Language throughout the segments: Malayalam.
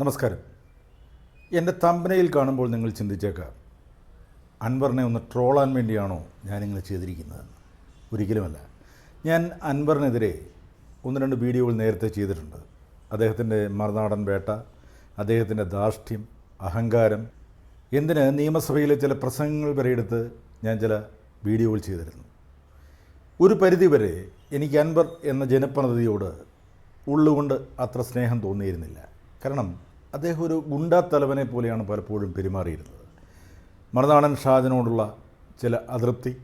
നമസ്കാരം. എന്റെ തമ്പനയിൽ കാണുമ്പോൾ നിങ്ങൾ ചിന്തിച്ചേക്കാം അൻവറിനെ ഒന്ന് ട്രോളാൻ വേണ്ടിയാണോ ഞാനിങ്ങനെ ചെയ്തിരിക്കുന്നതെന്ന് ഒരിക്കലുമല്ല. ഞാൻ അൻവറിനെതിരെ ഒന്ന് രണ്ട് വീഡിയോകൾ നേരത്തെ ചെയ്തിട്ടുണ്ട്. അദ്ദേഹത്തിന്റെ മറുനാടൻ വേട്ട അദ്ദേഹത്തിന്റെ ധാർഷ്ട്യം അഹങ്കാരം എന്തിന് നിയമസഭയിലെ ചില പ്രസംഗങ്ങൾ വരെ എടുത്ത് ഞാൻ ചില വീഡിയോകൾ ചെയ്തിരുന്നു. ഒരു പരിധിവരെ എനിക്ക് അൻവർ എന്ന ജനപ്രതിനിധിയോട് ഉള്ളുകൊണ്ട് അത്ര സ്നേഹം തോന്നിയിരുന്നില്ല. കാരണം അദ്ദേഹം ഒരു ഗുണ്ടാത്തലവനെ പോലെയാണ് പലപ്പോഴും പെരുമാറിയിരുന്നത്. മറുനാടൻ ഷാജനോടുള്ള ചില അതൃപ്തി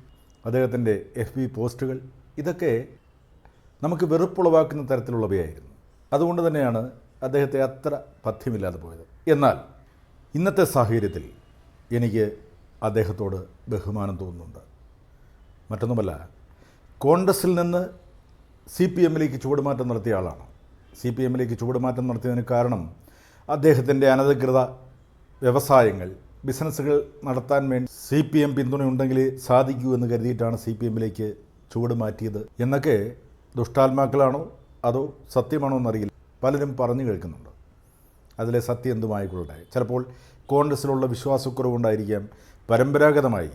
അദ്ദേഹത്തിന്റെ എഫ് ബി പോസ്റ്റുകൾ ഇതൊക്കെ നമുക്ക് വെറുപ്പുളവാക്കുന്ന തരത്തിലുള്ളവയായിരുന്നു. അതുകൊണ്ട് തന്നെയാണ് അദ്ദേഹത്തെ അത്ര പഥ്യമില്ലാതെ പോയത്. എന്നാൽ ഇന്നത്തെ സാഹചര്യത്തിൽ എനിക്ക് അദ്ദേഹത്തോട് ബഹുമാനം തോന്നുന്നുണ്ട്. മറ്റൊന്നുമല്ല കോൺഗ്രസിൽ നിന്ന് സി പി എമ്മിലേക്ക് ചുവടുമാറ്റം നടത്തിയ ആളാണ്. സി പി എമ്മിലേക്ക് ചുവടുമാറ്റം നടത്തിയതിന് കാരണം അദ്ദേഹത്തിന്റെ അനധികൃത വ്യവസായങ്ങൾ ബിസിനസ്സുകൾ നടത്താൻ വേണ്ടി സി പി എം പിന്തുണയുണ്ടെങ്കിൽ സാധിക്കൂ എന്ന് കരുതിയിട്ടാണ് സി പി എമ്മിലേക്ക് ചുവട് മാറ്റിയത്. എന്നൊക്കെ ദുഷ്ടാത്മാക്കളാണോ അതോ സത്യമാണോ എന്നറിയില്ല. പലരും പറഞ്ഞു കേൾക്കുന്നുണ്ട്. അതിലെ സത്യം എന്തുമായിക്കൊള്ളട്ടെ. ചിലപ്പോൾ കോൺഗ്രസ്സിലുള്ള വിശ്വാസക്കുറവുണ്ടായിരിക്കാം. പരമ്പരാഗതമായി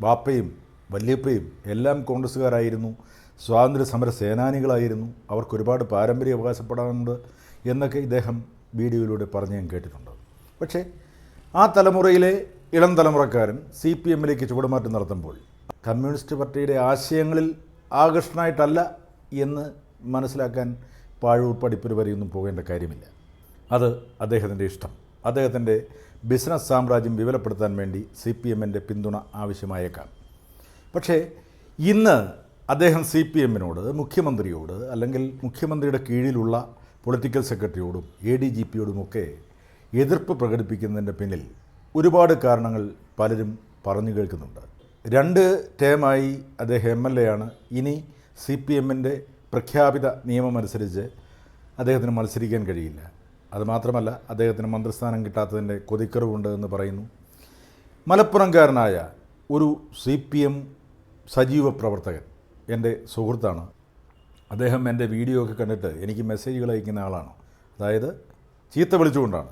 ബാപ്പയും വല്യപ്പയും എല്ലാം കോൺഗ്രസ്സുകാരായിരുന്നു. സ്വാതന്ത്ര്യ സമര സേനാനികളായിരുന്നു. അവർക്ക് ഒരുപാട് പാരമ്പര്യം അവകാശപ്പെടാനുണ്ട് എന്നൊക്കെ ഇദ്ദേഹം വീഡിയോയിലൂടെ പറഞ്ഞു ഞാൻ കേട്ടിട്ടുണ്ട്. പക്ഷേ ആ തലമുറയിലെ ഇളം തലമുറക്കാരൻ സി പി എമ്മിലേക്ക് ചുവടുമാറ്റം നടത്തുമ്പോൾ കമ്മ്യൂണിസ്റ്റ് പാർട്ടിയുടെ ആശയങ്ങളിൽ ആകർഷണമായിട്ടല്ല എന്ന് മനസ്സിലാക്കാൻ പാഴൂർ പഠിപ്പുര വരെയൊന്നും പോകേണ്ട കാര്യമില്ല. അത് അദ്ദേഹത്തിന്റെ ഇഷ്ടം. അദ്ദേഹത്തിന്റെ ബിസിനസ് സാമ്രാജ്യം വിപുലപ്പെടുത്താൻ വേണ്ടി സി പി എമ്മിന്റെ പിന്തുണ ആവശ്യമായേക്കാം. പക്ഷേ ഇന്ന് അദ്ദേഹം സി പി എമ്മിനോട് മുഖ്യമന്ത്രിയോട് അല്ലെങ്കിൽ മുഖ്യമന്ത്രിയുടെ കീഴിലുള്ള പൊളിറ്റിക്കൽ സെക്രട്ടറിയോടും എ ഡി ജി പിയോടുമൊക്കെ എതിർപ്പ് പ്രകടിപ്പിക്കുന്നതിന്റെ പിന്നിൽ ഒരുപാട് കാരണങ്ങൾ പലരും പറഞ്ഞു കേൾക്കുന്നുണ്ട്. രണ്ട് ടേമായി അദ്ദേഹം എം എൽ എ ആണ്. ഇനി സി പി എമ്മിന്റെ പ്രഖ്യാപിത നിയമമനുസരിച്ച് അദ്ദേഹത്തിന് മത്സരിക്കാൻ കഴിയില്ല. അതുമാത്രമല്ല അദ്ദേഹത്തിന് മന്ത്രിസ്ഥാനം കിട്ടാത്തതിന്റെ കൊതിക്കറിവുണ്ട് എന്ന് പറയുന്നു. മലപ്പുറംകാരനായ ഒരു സി പി എം സജീവ പ്രവർത്തകൻ എന്റെ സുഹൃത്താണ്. അദ്ദേഹം എന്റെ വീഡിയോ ഒക്കെ കണ്ടിട്ട് എനിക്ക് മെസ്സേജുകൾ അയക്കുന്ന ആളാണ്. അതായത് ചീത്ത വിളിച്ചുകൊണ്ടാണ്.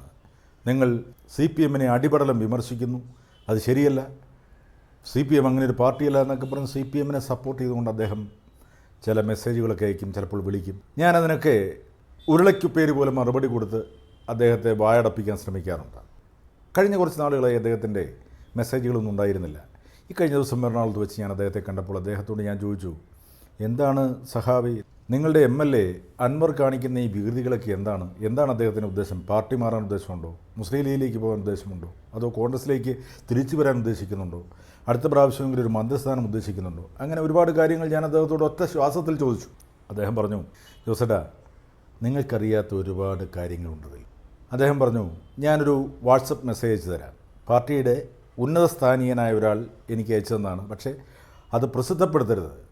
നിങ്ങൾ സി പി എമ്മിനെ അടിപടലം വിമർശിക്കുന്നു. അത് ശരിയല്ല. സി പി എം അങ്ങനെ ഒരു പാർട്ടിയല്ല എന്നൊക്കെ പറഞ്ഞ് സി പി എമ്മിനെ സപ്പോർട്ട് ചെയ്തുകൊണ്ട് അദ്ദേഹം ചില മെസ്സേജുകളൊക്കെ അയക്കും ചിലപ്പോൾ വിളിക്കും. ഞാനതിനൊക്കെ ഉരുളയ്ക്കുപ്പേര് പോലെ മറുപടി കൊടുത്ത് അദ്ദേഹത്തെ വായടപ്പിക്കാൻ ശ്രമിക്കാറുണ്ട്. കഴിഞ്ഞ കുറച്ച് നാളുകളായി അദ്ദേഹത്തിന്റെ മെസ്സേജുകളൊന്നും ഉണ്ടായിരുന്നില്ല. ഈ കഴിഞ്ഞ ദിവസം എറണാകുളത്ത് വെച്ച് ഞാൻ അദ്ദേഹത്തെ കണ്ടപ്പോൾ അദ്ദേഹത്തോട് ഞാൻ ചോദിച്ചു എന്താണ് സഹാബി? നിങ്ങളുടെ എം എൽ എ അൻവർ കാണിക്കുന്ന ഈ വികൃതികളൊക്കെ എന്താണ്? എന്താണ് അദ്ദേഹത്തിന്റെ ഉദ്ദേശം? പാർട്ടി മാറാൻ ഉദ്ദേശമുണ്ടോ? മുസ്ലിം ലീഗിലേക്ക് പോകാൻ ഉദ്ദേശമുണ്ടോ? അതോ കോൺഗ്രസിലേക്ക് തിരിച്ചു വരാൻ ഉദ്ദേശിക്കുന്നുണ്ടോ? അടുത്ത പ്രാവശ്യമെങ്കിലും ഒരു മന്ത്രിസ്ഥാനം ഉദ്ദേശിക്കുന്നുണ്ടോ? അങ്ങനെ ഒരുപാട് കാര്യങ്ങൾ ഞാൻ അദ്ദേഹത്തോട് ഒറ്റ ശ്വാസത്തിൽ ചോദിച്ചു. അദ്ദേഹം പറഞ്ഞു ജോസഡാ നിങ്ങൾക്കറിയാത്ത ഒരുപാട് കാര്യങ്ങളുണ്ടതിൽ അദ്ദേഹം പറഞ്ഞു ഞാനൊരു വാട്സപ്പ് മെസ്സേജ് തരാം. പാർട്ടിയുടെ ഉന്നത സ്ഥാനീയനായ ഒരാൾ എനിക്ക് അയച്ചു തന്നാണ് പക്ഷേ അത് പ്രസിദ്ധപ്പെടുത്തരുത്.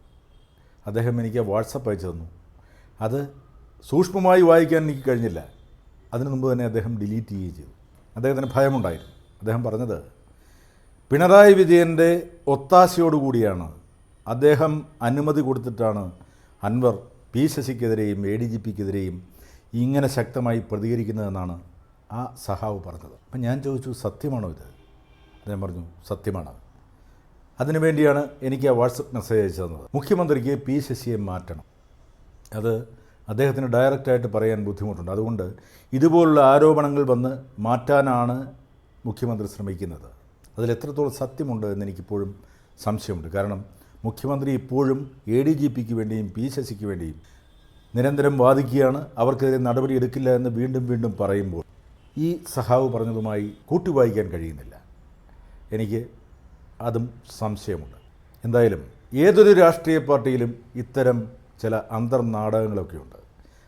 അദ്ദേഹം എനിക്ക് വാട്സപ്പ് അയച്ചു തന്നു. അത് സൂക്ഷ്മമായി വായിക്കാൻ എനിക്ക് കഴിഞ്ഞില്ല. അതിനു മുമ്പ് തന്നെ അദ്ദേഹം ഡിലീറ്റ് ചെയ്യുകയും ചെയ്തു. അദ്ദേഹത്തിന് ഭയമുണ്ടായിരുന്നു. അദ്ദേഹം പറഞ്ഞത് പിണറായി വിജയന്റെ ഒത്താശയോടുകൂടിയാണ് അദ്ദേഹം അനുമതി കൊടുത്തിട്ടാണ് അൻവർ പി ശശിക്കെതിരെയും എ ഡി ജി പിക്കെതിരെയും ഇങ്ങനെ ശക്തമായി പ്രതികരിക്കുന്നതെന്നാണ് ആ സഹാവ് പറഞ്ഞത്. അപ്പം ഞാൻ ചോദിച്ചു സത്യമാണോ ഇത്? അദ്ദേഹം പറഞ്ഞു സത്യമാണ്. അതിനുവേണ്ടിയാണ് എനിക്ക് ആ വാട്സപ്പ് മെസ്സേജ് അയച്ചു തന്നത്. മുഖ്യമന്ത്രിക്ക് പി ശശിയെ മാറ്റണം. അത് അദ്ദേഹത്തിന് ഡയറക്റ്റായിട്ട് പറയാൻ ബുദ്ധിമുട്ടുണ്ട്. അതുകൊണ്ട് ഇതുപോലുള്ള ആരോപണങ്ങൾ വന്ന് മാറ്റാനാണ് മുഖ്യമന്ത്രി ശ്രമിക്കുന്നത്. അതിൽ എത്രത്തോളം സത്യമുണ്ട് എന്ന് എനിക്കിപ്പോഴും സംശയമുണ്ട്. കാരണം മുഖ്യമന്ത്രി ഇപ്പോഴും എ ഡി ജി പിക്ക് വേണ്ടിയും പി ശശിക്ക് വേണ്ടിയും നിരന്തരം വാദിക്കുകയാണ്. അവർക്കെതിരെ നടപടി എടുക്കില്ല എന്ന് വീണ്ടും വീണ്ടും പറയുമ്പോൾ ഈ സഹാവ് പറഞ്ഞതുമായി കൂട്ടിവായിക്കാൻ കഴിയുന്നില്ല. എനിക്ക് അതും സംശയമുണ്ട്. എന്തായാലും ഏതൊരു രാഷ്ട്രീയ പാർട്ടിയിലും ഇത്തരം ചില അന്തർനാടകങ്ങളൊക്കെയുണ്ട്.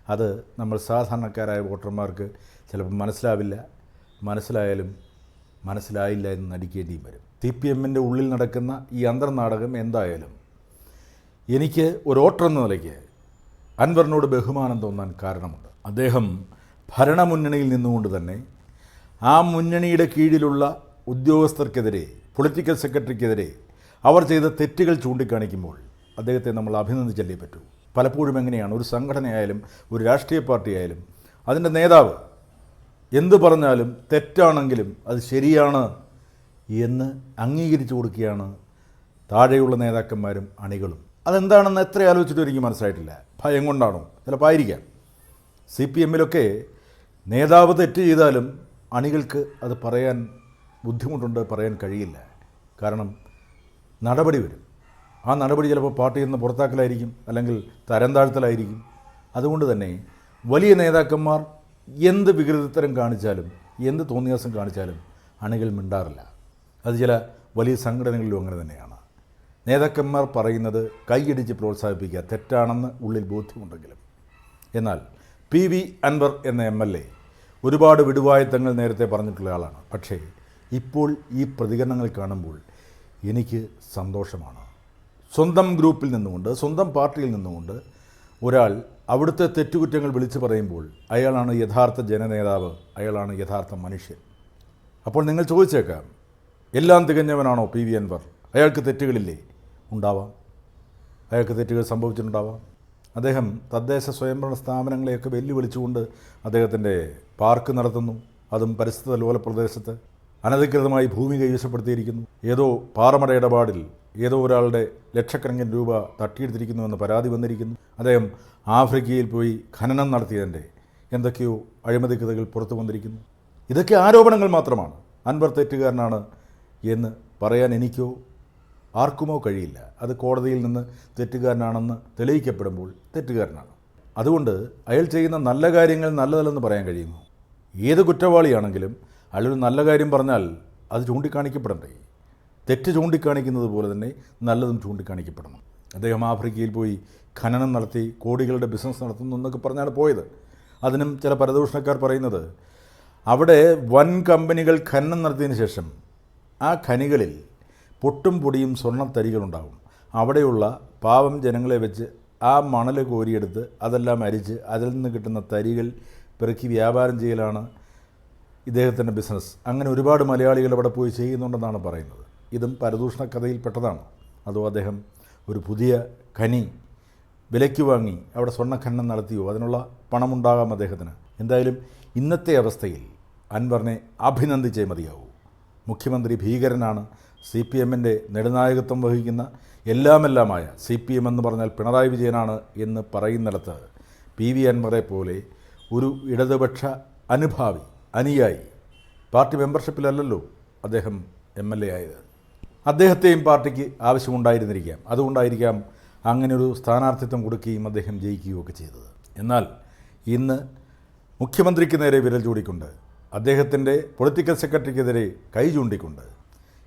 അത് നമ്മൾ സാധാരണക്കാരായ വോട്ടർമാർക്ക് ചിലപ്പോൾ മനസ്സിലാവില്ല. മനസ്സിലായാലും മനസ്സിലായില്ല എന്ന് നടിക്കേണ്ടിയും വരും. സി പി എമ്മിന്റെ ഉള്ളിൽ നടക്കുന്ന ഈ അന്തർനാടകം എന്തായാലും എനിക്ക് ഒരു വോട്ടർ എന്ന നിലയ്ക്ക് അൻവറിനോട് ബഹുമാനം തോന്നാൻ കാരണമുണ്ട്. അദ്ദേഹം ഭരണമുന്നണിയിൽ നിന്നുകൊണ്ട് തന്നെ ആ മുന്നണിയുടെ കീഴിലുള്ള ഉദ്യോഗസ്ഥർക്കെതിരെ പൊളിറ്റിക്കൽ സെക്രട്ടറിക്കെതിരെ അവർ ചെയ്ത തെറ്റുകൾ ചൂണ്ടിക്കാണിക്കുമ്പോൾ അദ്ദേഹത്തെ നമ്മൾ അഭിനന്ദിച്ചല്ലേ പറ്റൂ? പലപ്പോഴും എങ്ങനെയാണ്? ഒരു സംഘടനയായാലും ഒരു രാഷ്ട്രീയ പാർട്ടിയായാലും അതിന്റെ നേതാവ് എന്തു പറഞ്ഞാലും തെറ്റാണെങ്കിലും അത് ശരിയാണ് എന്ന് അംഗീകരിച്ചു കൊടുക്കുകയാണ് താഴെയുള്ള നേതാക്കന്മാരും അണികളും. അതെന്താണെന്ന് എത്ര ആലോചിച്ചിട്ടും എനിക്ക് മനസ്സിലായിട്ടില്ല. ഭയം കൊണ്ടാണോ? ചിലപ്പോൾ ആയിരിക്കാം. സി പി എമ്മിലൊക്കെ നേതാവ് തെറ്റ് ചെയ്താലും അണികൾക്ക് അത് പറയാൻ ബുദ്ധിമുട്ടുണ്ട് പറയാൻ കഴിയില്ല. കാരണം നടപടി വരും. ആ നടപടി ചിലപ്പോൾ പാർട്ടിയിൽ നിന്ന് പുറത്താക്കലായിരിക്കും അല്ലെങ്കിൽ തരം താഴ്ത്തലായിരിക്കും. അതുകൊണ്ട് തന്നെ വലിയ നേതാക്കന്മാർ എന്ത് വികൃതത്തരം കാണിച്ചാലും എന്ത് തോന്നിയാസം കാണിച്ചാലും അണികൾ മിണ്ടാറില്ല. അത് ചില വലിയ സംഘടനകളിലും അങ്ങനെ തന്നെയാണ്. നേതാക്കന്മാർ പറയുന്നത് കൈയടിച്ച് പ്രോത്സാഹിപ്പിക്കുക തെറ്റാണെന്ന് ഉള്ളിൽ ബോധ്യമുണ്ടെങ്കിലും. എന്നാൽ പി വി അൻവർ എന്ന എം എൽ എ ഒരുപാട് വിടുവായത്തങ്ങൾ നേരത്തെ പറഞ്ഞിട്ടുള്ള ആളാണ്. പക്ഷേ ഇപ്പോൾ ഈ പ്രതികരണങ്ങൾ കാണുമ്പോൾ എനിക്ക് സന്തോഷമാണ്. സ്വന്തം ഗ്രൂപ്പിൽ നിന്നുകൊണ്ട് സ്വന്തം പാർട്ടിയിൽ നിന്നുകൊണ്ട് ഒരാൾ അവിടുത്തെ തെറ്റുകുറ്റങ്ങൾ വിളിച്ചു പറയുമ്പോൾ അയാളാണ് യഥാർത്ഥ ജനനേതാവ് അയാളാണ് യഥാർത്ഥ മനുഷ്യൻ. അപ്പോൾ നിങ്ങൾ ചോദിച്ചേക്കാം എല്ലാം തികഞ്ഞവനാണോ പി വി അൻവർ? അയാൾക്ക് തെറ്റുകളില്ലേ? ഉണ്ടാവാം. അയാൾക്ക് തെറ്റുകൾ സംഭവിച്ചിട്ടുണ്ടാവാം. അദ്ദേഹം തദ്ദേശ സ്വയംഭരണ സ്ഥാപനങ്ങളെയൊക്കെ വെല്ലുവിളിച്ചുകൊണ്ട് അദ്ദേഹത്തിന്റെ പാർക്ക് നടത്തുന്നു. അതും പരിസ്ഥിത ലോല പ്രദേശത്ത്. അനധികൃതമായി ഭൂമി കൈവശപ്പെടുത്തിയിരിക്കുന്നു. ഏതോ പാറമട ഇടപാടിൽ ഏതോ ഒരാളുടെ ലക്ഷക്കണക്കിന് രൂപ തട്ടിയെടുത്തിരിക്കുന്നുവെന്ന് പരാതി വന്നിരിക്കുന്നു. അദ്ദേഹം ആഫ്രിക്കയിൽ പോയി ഖനനം നടത്തിയതിന്റെ എന്തൊക്കെയോ അഴിമതി കഥകൾ പുറത്തു വന്നിരിക്കുന്നു. ഇതൊക്കെ ആരോപണങ്ങൾ മാത്രമാണ്. അൻവർ തെറ്റുകാരനാണ് എന്ന് പറയാൻ എനിക്കോ ആർക്കുമോ കഴിയില്ല. അത് കോടതിയിൽ നിന്ന് തെറ്റുകാരനാണെന്ന് തെളിയിക്കപ്പെടുമ്പോൾ തെറ്റുകാരനാണ്. അതുകൊണ്ട് അയാൾ ചെയ്യുന്ന നല്ല കാര്യങ്ങൾ നല്ലതല്ലെന്ന് പറയാൻ കഴിയുമോ? ഏത് കുറ്റവാളിയാണെങ്കിലും അയാളൊരു നല്ല കാര്യം പറഞ്ഞാൽ അത് ചൂണ്ടിക്കാണിക്കപ്പെടണ്ടേ. തെറ്റ് ചൂണ്ടിക്കാണിക്കുന്നത് പോലെ തന്നെ നല്ലതും ചൂണ്ടിക്കാണിക്കപ്പെടണം. അദ്ദേഹം ആഫ്രിക്കയിൽ പോയി ഖനനം നടത്തി കോടികളുടെ ബിസിനസ് നടത്തുന്നു എന്നൊക്കെ പറഞ്ഞാണ് പോയത്. അതിനും ചില പരദൂഷണക്കാർ പറയുന്നത് അവിടെ വൻ കമ്പനികൾ ഖനനം നടത്തിയതിന് ശേഷം ആ ഖനികളിൽ പൊട്ടും പൊടിയും സ്വർണത്തരികളുണ്ടാകും അവിടെയുള്ള പാവം ജനങ്ങളെ വെച്ച് ആ മണൽ കോരിയെടുത്ത് അതെല്ലാം അരിച്ച് അതിൽ നിന്ന് കിട്ടുന്ന തരികൾ പെറുക്കി വ്യാപാരം ചെയ്യലാണ് ഇദ്ദേഹത്തിന്റെ ബിസിനസ്. അങ്ങനെ ഒരുപാട് മലയാളികൾ അവിടെ പോയി ചെയ്യുന്നുണ്ടെന്നാണ് പറയുന്നത്. ഇതും പരദൂഷണ കഥയിൽപ്പെട്ടതാണ്. അതോ അദ്ദേഹം ഒരു പുതിയ ഖനി വിലയ്ക്ക് വാങ്ങി അവിടെ സ്വർണഖനനം നടത്തിയോ? അതിനുള്ള പണമുണ്ടാകാം അദ്ദേഹത്തിന്. എന്തായാലും ഇന്നത്തെ അവസ്ഥയിൽ അൻവറിനെ അഭിനന്ദിച്ചേ മതിയാവൂ. മുഖ്യമന്ത്രി ഭീകരനാണ്. സി പി എമ്മിന്റെ നെടുനായകത്വം വഹിക്കുന്ന എല്ലാമെല്ലാമായ സി പി എം എന്ന് പറഞ്ഞാൽ പിണറായി വിജയനാണ് എന്ന് പറയുന്നിടത്ത് പി വി അൻവറെ പോലെ ഒരു ഇടതുപക്ഷ അനുഭാവി അനുയായി. പാർട്ടി മെമ്പർഷിപ്പിലല്ലല്ലോ അദ്ദേഹം എം എൽ എ ആയത്. അദ്ദേഹത്തെയും പാർട്ടിക്ക് ആവശ്യമുണ്ടായിരുന്നിരിക്കാം. അതുകൊണ്ടായിരിക്കാം അങ്ങനെ ഒരു സ്ഥാനാർത്ഥിത്വം കൊടുക്കുകയും അദ്ദേഹം ജയിക്കുകയും ഒക്കെ ചെയ്തത്. എന്നാൽ ഇന്ന് മുഖ്യമന്ത്രിക്ക് നേരെ വിരൽ ചൂടിക്കൊണ്ട് അദ്ദേഹത്തിന്റെ പൊളിറ്റിക്കൽ സെക്രട്ടറിക്കെതിരെ കൈ ചൂണ്ടിക്കൊണ്ട്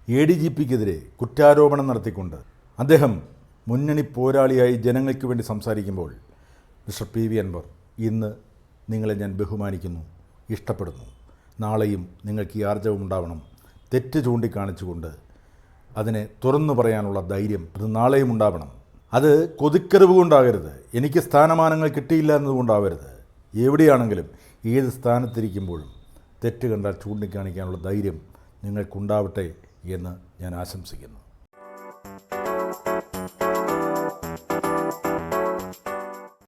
എ ഡി ജി പിക്കെതിരെ കുറ്റാരോപണം നടത്തിക്കൊണ്ട് അദ്ദേഹം മുന്നണി പോരാളിയായി ജനങ്ങൾക്ക് വേണ്ടി സംസാരിക്കുമ്പോൾ മിസ്റ്റർ പി വി അൻവർ ഇന്ന് നിങ്ങളെ ഞാൻ ബഹുമാനിക്കുന്നു ഇഷ്ടപ്പെടുന്നു. നാളെയും നിങ്ങൾക്ക് ഈ ആർജവം ഉണ്ടാവണം. തെറ്റ് ചൂണ്ടിക്കാണിച്ചുകൊണ്ട് അതിനെ തുറന്നു പറയാനുള്ള ധൈര്യം അത് നാളെയും ഉണ്ടാവണം. അത് കൊതിക്കറിവ് കൊണ്ടാകരുത്. എനിക്ക് സ്ഥാനമാനങ്ങൾ കിട്ടിയില്ല എന്നതുകൊണ്ടാവരുത് എവിടെയാണെങ്കിലും ഏത് സ്ഥാനത്തിരിക്കുമ്പോഴും തെറ്റ് കണ്ടാൽ ചൂണ്ടിക്കാണിക്കാനുള്ള ധൈര്യം നിങ്ങൾക്കുണ്ടാവട്ടെ എന്ന് ഞാൻ ആശംസിക്കുന്നു.